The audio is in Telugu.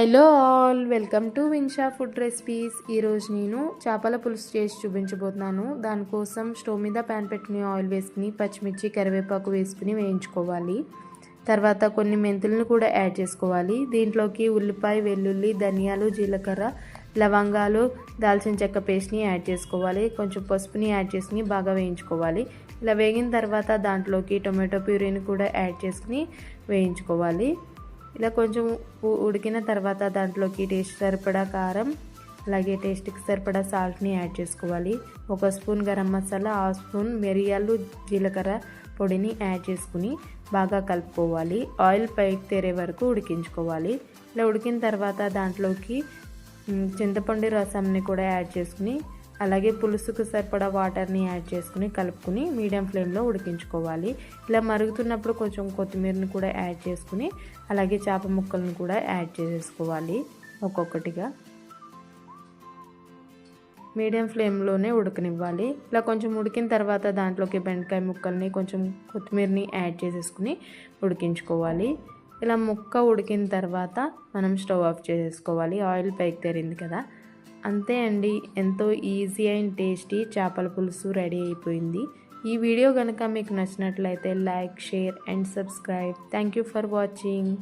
Hello all welcome to Vinsha food recipes. ఈరోజు నేను చేపల పులుసు చేసి చూపించబోతున్నాను. దానికోసం స్టవ్ మీద ప్యాన్ పెట్టుకుని ఆయిల్ వేసుకుని పచ్చిమిర్చి కరివేపాకు వేసుకుని వేయించుకోవాలి. తర్వాత కొన్ని మెంతులను కూడా యాడ్ చేసుకోవాలి. దీంట్లోకి ఉల్లిపాయ వెల్లుల్లి ధనియాలు జీలకర్ర లవంగాలు దాల్చిన చెక్క పేస్ట్ని యాడ్ చేసుకోవాలి. కొంచెం పసుపుని యాడ్ చేసుకుని బాగా వేయించుకోవాలి. ఇలా వేగిన తర్వాత దాంట్లోకి టొమాటో ప్యూరీని కూడా యాడ్ చేసుకుని వేయించుకోవాలి. ఇలా కొంచెం ఉ- ఉడికిన తర్వాత దాంట్లోకి టేస్ట్ సరిపడా కారం అలాగే టేస్ట్కి సరిపడా సాల్ట్ని యాడ్ చేసుకోవాలి. ఒక స్పూన్ గరం మసాలా ఆ స్పూన్ మిరియాలు జీలకర్ర పొడిని యాడ్ చేసుకుని బాగా కలుపుకోవాలి. ఆయిల్ పైకి తేరే వరకు ఉడికించుకోవాలి. ఇలా ఉడికిన తర్వాత దాంట్లోకి చింతపండు రసంని కూడా యాడ్ చేసుకుని అలాగే పులుసుకు సరిపడా వాటర్ని యాడ్ చేసుకుని కలుపుకుని మీడియం ఫ్లేమ్లో ఉడికించుకోవాలి. ఇలా మరుగుతున్నప్పుడు కొంచెం కొత్తిమీరని కూడా యాడ్ చేసుకుని అలాగే చేప ముక్కలను కూడా యాడ్ చేసేసుకోవాలి ఒక్కొక్కటిగా. మీడియం ఫ్లేమ్లోనే ఉడకనివ్వాలి. ఇలా కొంచెం ఉడికిన తర్వాత దాంట్లోకి బెండకాయ ముక్కల్ని కొంచెం కొత్తిమీరని యాడ్ చేసేసుకుని ఉడికించుకోవాలి. ఇలా ముక్క ఉడికిన తర్వాత మనం స్టవ్ ఆఫ్ చేసేసుకోవాలి. ఆయిల్ పైకి తెరింది కదా. అంతే అండి. ఎంతో ఈజీ అండ్ టేస్టీ చేపల పులుసు రెడీ అయిపోయింది. ఈ వీడియో కనుక మీకు నచ్చినట్లయితే like share and subscribe. Thank you for watching.